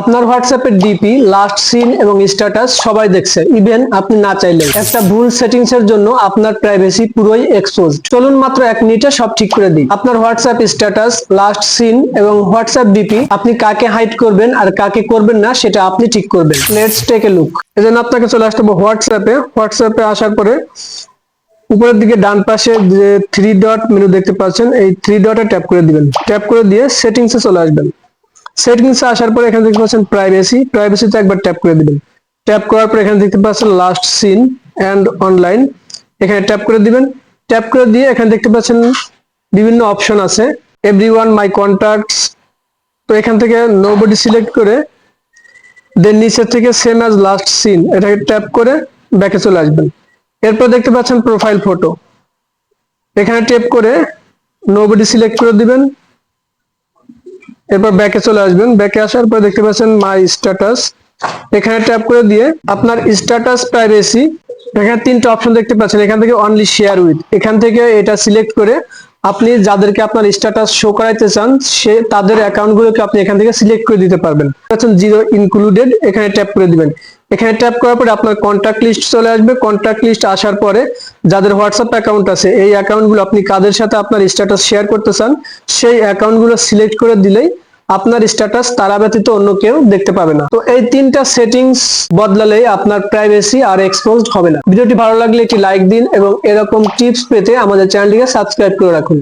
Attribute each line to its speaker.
Speaker 1: আপনার হোয়াটসঅ্যাপের DP last seen এবং স্ট্যাটাস সবাই দেখছে। ইভেন আপনি না চাইলেও। একটা ভুল সেটিংস এর জন্য আপনার প্রাইভেসি পুরোই এক্সপোজ চলুন মাত্র এক মিনিটে সব ঠিক করে দিই। আপনার হোয়াটসঅ্যাপ স্ট্যাটাস লাস্ট সিন এবং হোয়াটসঅ্যাপ ডিপি আপনি কাকে হাইড করবেন আর কাকে করবেন না সেটা আপনি ঠিক করবেন। লেটস টেক এ লুক এজন্য আপনাকে চলে আসতে হবে হোয়াটসঅ্যাপে হোয়াটসঅ্যাপে আসার পরে উপরের দিকে ডান পাশে যে থ্রি ডট মেনু দেখতে পাচ্ছেন, এই থ্রি ডটে ট্যাপ করে দিবেন। ট্যাপ করে দিয়ে সেটিংসে চলে আসবেন। সেটিংসে আসার পর এখানে দেখতে পাচ্ছেন প্রাইভেসি প্রাইভেসিতে একবার ট্যাপ করে দিবেন। ট্যাপ করার পর এখানে দেখতে পাচ্ছেন লাস্ট সিন অ্যান্ড অনলাইন এখানে ট্যাপ করে দিবেন। ট্যাপ করে দিয়ে এখানে দেখতে পাচ্ছেন বিভিন্ন অপশন আছে। এভরি ওয়ান মাই কন্ট্যাক্টস তো এখান থেকে নোবডি সিলেক্ট করে দেন নিচের থেকে সেম অ্যাজ লাস্ট সিন এটাকে ট্যাপ করে ব্যাকে চলে আসবেন। এরপর দেখতে পাচ্ছেন প্রোফাইল ফটো এখানে ট্যাপ করে নোবডি সিলেক্ট করে দিবেন। এরপর ব্যাকে চলে আসবেন। ব্যাকে আসার পর দেখতে পাচ্ছেন মাই স্ট্যাটাস এখানে ট্যাপ করে দিয়ে আপনার স্ট্যাটাস প্রাইভেসি এখানে তিনটা অপশন দেখতে পাচ্ছেন। এখান থেকে অনলি শেয়ার উইথ এখান থেকে এটা সিলেক্ট করে আপনি যাদেরকে আপনার স্ট্যাটাস শো করাইতে চান, সে তাদের অ্যাকাউন্টগুলোকে আপনি এখান থেকে সিলেক্ট করে দিতে পারবেন। জিরো ইনক্লুডেড এখানে ট্যাপ করে দিবেন। এখানে ট্যাপ করার পরে আপনার কন্ট্যাক্ট লিস্ট চলে আসবে। কন্ট্যাক্ট লিস্ট আসার পরে যাদের হোয়াটসঅ্যাপ অ্যাকাউন্ট আছে, এই অ্যাকাউন্টগুলো আপনি কাদের সাথে আপনার স্ট্যাটাস শেয়ার করতে চান, সেই অ্যাকাউন্টগুলো সিলেক্ট করে দিলেই আপনার স্ট্যাটাস তারা ব্যতীত অন্য কেউ দেখতে পাবে না। তো এই তিনটা সেটিংস বদলালেই আপনার প্রাইভেসি আর এক্সপোজড হবে না। ভিডিওটি ভালো লাগলে একটি লাইক দিন এবং এরকম টিপস পেতে আমাদের চ্যানেলটিকে সাবস্ক্রাইব করে রাখুন।